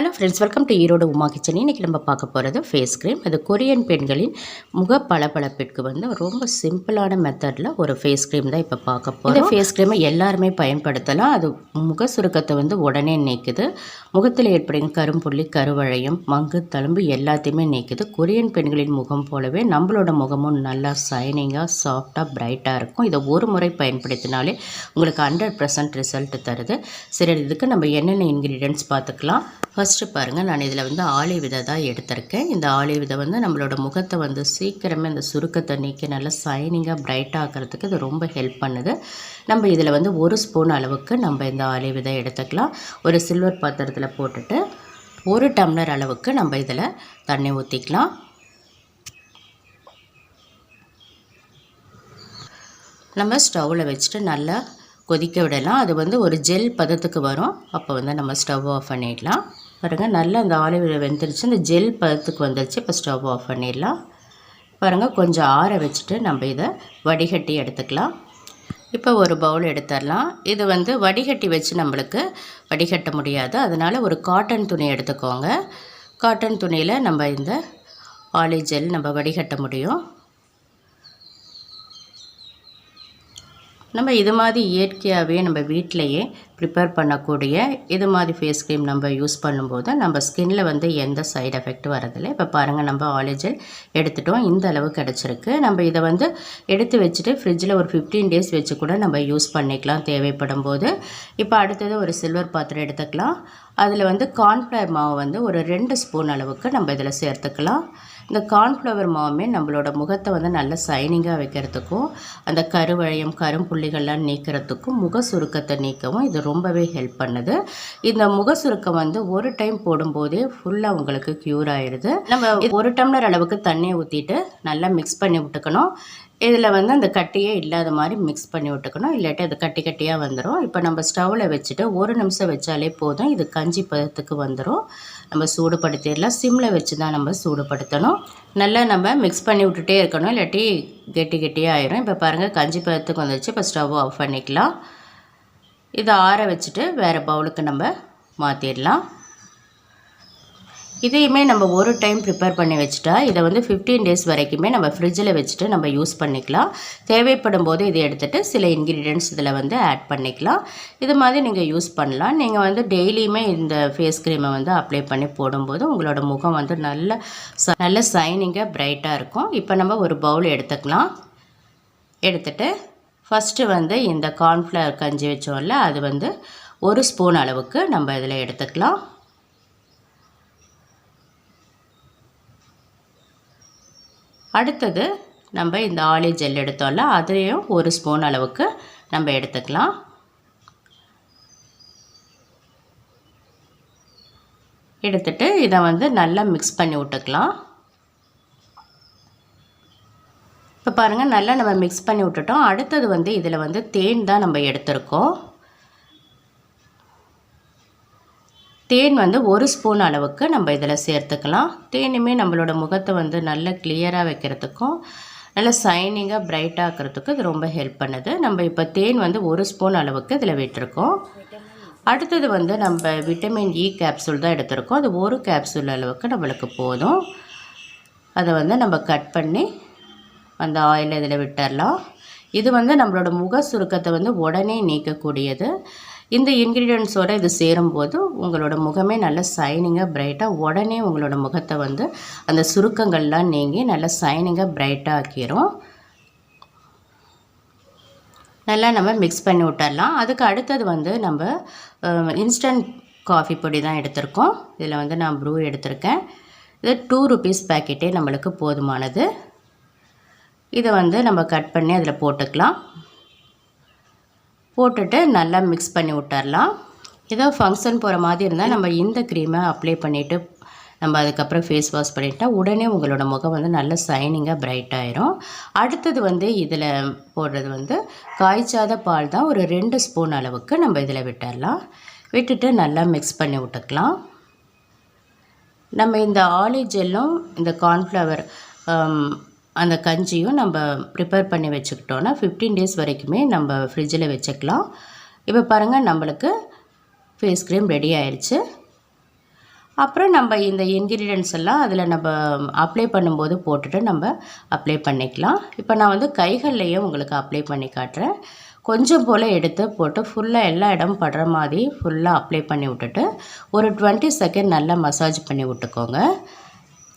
Hello friends welcome to Erode Uma kitchen. இன்றைக்கி நம்ம பார்க்க போகிறது ஃபேஸ் க்ரீம் அது கொரியன் பெண்களின் முக பளபளப்பிற்கு வந்து ரொம்ப சிம்பிளான மெத்தடில் ஒரு ஃபேஸ் க்ரீம் தான் இப்போ பார்க்க போகிறோம் இந்த ஃபேஸ் க்ரீமை எல்லாருமே பயன்படுத்தலாம். அது முக சுருக்கத்தை வந்து உடனே நீக்குது. முகத்தில் ஏற்படும் கரும்புள்ளி கருவழையும் மங்கு தழும்பு எல்லாத்தையுமே நீக்குது. கொரியன் பெண்களின் முகம் போலவே நம்மளோட முகமும் நல்லா சைனிங்காக சாஃப்டாக பிரைட்டாக இருக்கும். இதை ஒரு முறை பயன்படுத்தினாலே உங்களுக்கு ஹண்ட்ரட் பர்சன்ட் ரிசல்ட் தருது. சரி இதுக்கு நம்ம என்னென்ன இன்க்ரீடியன்ட்ஸ் பார்த்துக்கலாம். ஃபஸ்ட் ஃபஸ்ட்டு பாருங்கள் நான் இதில் வந்து ஆளி விதை தான் எடுத்திருக்கேன். இந்த ஆளி விதை வந்து நம்மளோட முகத்தை வந்து சீக்கிரமே இந்த சுருக்கத்தை நீக்கி நல்லா சைனிங்காக பிரைட்டாக ஆக்கிறதுக்கு இது ரொம்ப ஹெல்ப் பண்ணுது. நம்ம இதில் வந்து ஒரு ஸ்பூன் அளவுக்கு நம்ம இந்த ஆளி விதை எடுத்துக்கலாம். ஒரு சில்வர் பாத்திரத்தில் போட்டுட்டு ஒரு டம்ளர் அளவுக்கு நம்ம இதில் தண்ணி ஊற்றிக்கலாம் நம்ம ஸ்டவ்வில் வச்சுட்டு நல்லா கொதிக்க விடலாம். அது வந்து ஒரு ஜெல் பதத்துக்கு வரும். அப்போ வந்து நம்ம ஸ்டவ் ஆஃப் பண்ணிடலாம். பாருங்கள் நல்லா அந்த ஆலிவ் வெந்துருச்சு. இந்த ஜெல் பதத்துக்கு வந்துருச்சு. இப்போ ஸ்டவ் ஆஃப் பண்ணிடலாம். பாருங்கள் கொஞ்சம் ஆற வச்சுட்டு நம்ம இதை வடிகட்டி எடுத்துக்கலாம். இப்போ ஒரு பவுல் எடுத்துடலாம். இது வந்து வடிகட்டி வச்சு நம்மளுக்கு வடிகட்ட முடியாது. அதனால் ஒரு காட்டன் துணி எடுத்துக்கோங்க. காட்டன் துணியில் நம்ம இந்த ஆலி ஜெல் நம்ம வடிகட்ட முடியும். நம்ம இது மாதிரி இயற்கையாகவே நம்ம வீட்டிலையே ப்ரிப்பேர் பண்ணக்கூடிய இது மாதிரி ஃபேஸ் க்ரீம் நம்ம யூஸ் பண்ணும்போது நம்ம ஸ்கின்னில் வந்து எந்த சைடு எஃபெக்ட் வரதில்லை இப்போ பாருங்கள் நம்ம ஆலிஜல் எடுத்துட்டோம். இந்த அளவு கிடச்சிருக்கு. நம்ம இதை வந்து எடுத்து வச்சுட்டு ஃப்ரிட்ஜில் ஒரு ஃபிஃப்டீன் டேஸ் வச்சு கூட நம்ம யூஸ் பண்ணிக்கலாம். தேவைப்படும் போது. இப்போ அடுத்தது ஒரு சில்வர் பாத்திரம் எடுத்துக்கலாம். அதில் வந்து கார்ன்ஃப்ளவர் மாவு வந்து ஒரு ரெண்டு ஸ்பூன் அளவுக்கு நம்ம இதில் சேர்த்துக்கலாம். இந்த கார்ன்ஃப்ளவர் மாவுமே நம்மளோட முகத்தை வந்து நல்ல சைனிங்காக வைக்கிறதுக்கும் அந்த கருவழையம் கரும்புள்ளிகள்லாம் நீக்கிறதுக்கும் முக சுருக்கத்தை நீக்கவும் இது ரொம்பவே ஹெல்ப் பண்ணுது. இந்த முக சுருக்கம் வந்து ஒரு டைம் போடும்போதே ஃபுல்லாக உங்களுக்கு க்யூர் ஆயிடுது நம்ம ஒரு டம்ளர் அளவுக்கு தண்ணியை ஊற்றிட்டு நல்லா மிக்ஸ் பண்ணி விட்டுக்கணும். இதில் வந்து அந்த கட்டியே இல்லாத மாதிரி மிக்ஸ் பண்ணி விட்டுக்கணும். இல்லாட்டி அது கட்டி கட்டியாக வந்துடும் இப்போ நம்ம ஸ்டவ்வில் வச்சுட்டு ஒரு நிமிஷம் வச்சாலே போதும். இது கஞ்சி பதத்துக்கு வந்துடும் நம்ம சூடுபடுத்திடலாம். சிம்மில் வச்சு தான் நம்ம சூடுபடுத்தணும். நல்லா நம்ம மிக்ஸ் பண்ணி விட்டுட்டே இருக்கணும். இல்லாட்டி கெட்டி கெட்டியாக ஆயிரும். இப்போ பாருங்கள் கஞ்சி பதத்துக்கு வந்துச்சு இப்போ ஸ்டவ் ஆஃப் பண்ணிக்கலாம். இதை ஆற வச்சுட்டு வேறு பவுலுக்கு நம்ம மாற்றிடலாம் இதையுமே நம்ம ஒரு டைம் ப்ரிப்பேர் பண்ணி வச்சுட்டா இதை வந்து ஃபிஃப்டீன் டேஸ் வரைக்குமே நம்ம ஃப்ரிட்ஜில் வச்சுட்டு நம்ம யூஸ் பண்ணிக்கலாம். தேவைப்படும் போது இதை எடுத்துகிட்டு சில இன்க்ரீடியன்ட்ஸ் இதில் வந்து ஆட் பண்ணிக்கலாம். இது மாதிரி நீங்கள் யூஸ் பண்ணலாம். நீங்கள் வந்து டெய்லியுமே இந்த ஃபேஸ் க்ரீமை வந்து அப்ளை பண்ணி போடும்போது உங்களோட முகம் வந்து நல்ல நல்ல சைனிங்காக ப்ரைட்டாக இருக்கும். இப்போ நம்ம ஒரு பவுல் எடுத்துக்கலாம். எடுத்துகிட்டு ஃபஸ்ட்டு வந்து இந்த கார்ன்ஃப்ளவர் கஞ்சி வச்சோம்ல அது வந்து ஒரு ஸ்பூன் அளவுக்கு நம்ம இதில் எடுத்துக்கலாம். அடுத்தது நம்ம இந்த ஆலி ஜெல் எடுத்தோம்ல அதையும் ஒரு ஸ்பூன் அளவுக்கு நம்ம எடுத்துக்கலாம். எடுத்துட்டு இதை வந்து நல்லா மிக்ஸ் பண்ணி விட்டுக்கலாம். இப்போ பாருங்கள் நல்லா நம்ம மிக்ஸ் பண்ணி விட்டுட்டோம். அடுத்தது வந்து இதில் வந்து தேன் தான் நம்ம எடுத்திருக்கோம். தேன் வந்து ஒரு ஸ்பூன் அளவுக்கு நம்ம இதில் சேர்த்துக்கலாம். தேனுமே நம்மளோட முகத்தை வந்து நல்ல கிளியராக வைக்கிறதுக்கும் நல்ல சைனிங்காக பிரைட்டாக ஆக்கிறதுக்கு இது ரொம்ப ஹெல்ப் பண்ணுது. நம்ம இப்போ தேன் வந்து ஒரு ஸ்பூன் அளவுக்கு இதில் விட்டுருக்கோம். அடுத்தது வந்து நம்ம விட்டமின் இ கேப்சூல் தான் எடுத்திருக்கோம். அது ஒரு கேப்சூல் அளவுக்கு நம்மளுக்கு போதும். அதை வந்து நம்ம கட் பண்ணி அந்த ஆயில் இதில் விட்டுடலாம் இது வந்து நம்மளோட முக சுருக்கத்தை வந்து உடனே நீக்கக்கூடியது. இந்த இன்க்ரீடியன்ஸோடு இது சேரும்போது உங்களோட முகமே நல்ல சைனிங்காக பிரைட்டாக உடனே உங்களோட முகத்தை வந்து அந்த சுருக்கங்கள்லாம் நீங்கி நல்ல சைனிங்காக பிரைட்டாக ஆக்கிரும். நல்லா நம்ம மிக்ஸ் பண்ணி விட்டுடலாம் அதுக்கு அடுத்தது வந்து நம்ம இன்ஸ்டன்ட் காஃபி பொடி தான் எடுத்திருக்கோம். இதில் வந்து நான் ப்ரூ எடுத்திருக்கேன். இது டூ ருபீஸ் பேக்கெட்டே நம்மளுக்கு போதுமானது. இதை வந்து நம்ம கட் பண்ணி அதில் போட்டுக்கலாம். போட்டுட்டு நல்லா மிக்ஸ் பண்ணி விட்டுறலாம். ஏதோ ஃபங்க்ஷன் போகிற மாதிரி இருந்தால் நம்ம இந்த க்ரீமை அப்ளை பண்ணிவிட்டு நம்ம அதுக்கப்புறம் ஃபேஸ் வாஷ் பண்ணிட்டா உடனே உங்களோட முகம் வந்து நல்ல சைனிங்காக பிரைட் ஆயிரும். அடுத்தது வந்து இதில் போடுறது வந்து காய்ச்சாத பால் தான் ஒரு ரெண்டு ஸ்பூன் அளவுக்கு நம்ம இதில் விட்டுடலாம் விட்டுட்டு நல்லா மிக்ஸ் பண்ணி விட்டுக்கலாம். நம்ம இந்த ஆலி ஜெல்லும் இந்த கார்ன்ஃப்ளவர் அந்த கஞ்சியும் நம்ம ப்ரிப்பேர் பண்ணி வச்சுக்கிட்டோன்னா ஃபிஃப்டீன் டேஸ் வரைக்குமே நம்ம ஃப்ரிட்ஜில் வச்சுக்கலாம். இப்போ பாருங்கள் நம்மளுக்கு ஃபேஸ் க்ரீம் ரெடி ஆயிடுச்சு அப்புறம் நம்ம இந்த இன்க்ரீடியன்ஸ் எல்லாம் அதில் நம்ம அப்ளை பண்ணும்போது போட்டுட்டு நம்ம அப்ளை பண்ணிக்கலாம். இப்போ நான் வந்து கைகள்லேயே உங்களுக்கு அப்ளை பண்ணி காட்டுறேன். கொஞ்சம் போல் எடுத்து போட்டு ஃபுல்லாக எல்லா இடமும் படுற மாதிரி ஃபுல்லாக அப்ளை பண்ணி விட்டுட்டு ஒரு டுவெண்ட்டி செகண்ட் நல்லா மசாஜ் பண்ணி விட்டுக்கோங்க.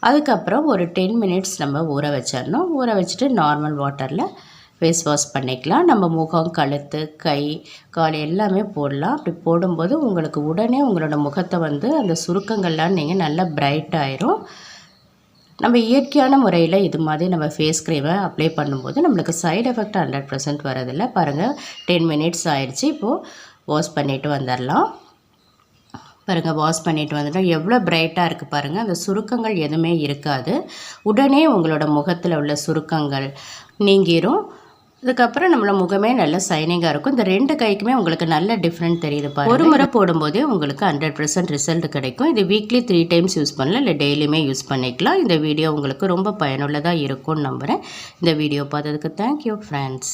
அதுக்கப்புறம் ஒரு டென் மினிட்ஸ் நம்ம ஊற வச்சிடணும். ஊற வச்சுட்டு நார்மல் வாட்டரில் ஃபேஸ் வாஷ் பண்ணிக்கலாம். நம்ம முகம் கழுத்து கை கால் எல்லாமே போடலாம். அப்படி போடும்போது உங்களுக்கு உடனே உங்களோட முகத்தை வந்து அந்த சுருக்கங்கள்லாம் நீங்கள் நல்லா பிரைட் ஆயிரும். நம்ம இயற்கையான முறையில் இது மாதிரி நம்ம ஃபேஸ் க்ரீமை அப்ளை பண்ணும்போது நம்மளுக்கு சைடு எஃபெக்ட் ஹண்ட்ரட் பர்சன்ட் வரதில்லை பாருங்கள் டென் மினிட்ஸ் ஆயிடுச்சு. இப்போது வாஷ் பண்ணிவிட்டு வந்துடலாம். பாருங்கள் வாஷ் பண்ணிட்டு வந்துட்டோம் எவ்வளோ பிரைட்டாக இருக்குது பாருங்கள் அந்த சுருக்கங்கள் எதுவுமே இருக்காது. உடனே உங்களோட முகத்தில் உள்ள சுருக்கங்கள் நீங்கிரும். அதுக்கப்புறம் நம்மள முகமே நல்ல சைனிங்காக இருக்கும். இந்த ரெண்டு கைக்குமே உங்களுக்கு நல்ல டிஃப்ரெண்ட் தெரியுது பாருங்க. ஒரு முறை போடும்போதே உங்களுக்கு ஹண்ட்ரட் பர்சன்ட் ரிசல்ட் கிடைக்கும். இது வீக்லி த்ரீ டைம்ஸ் யூஸ் பண்ணலாம். இல்லை டெய்லியுமே யூஸ் பண்ணிக்கலாம். இந்த வீடியோ உங்களுக்கு ரொம்ப பயனுள்ளதாக இருக்கும்னு நம்புகிறேன் இந்த வீடியோ பார்த்ததுக்கு தேங்க்யூ ஃப்ரெண்ட்ஸ்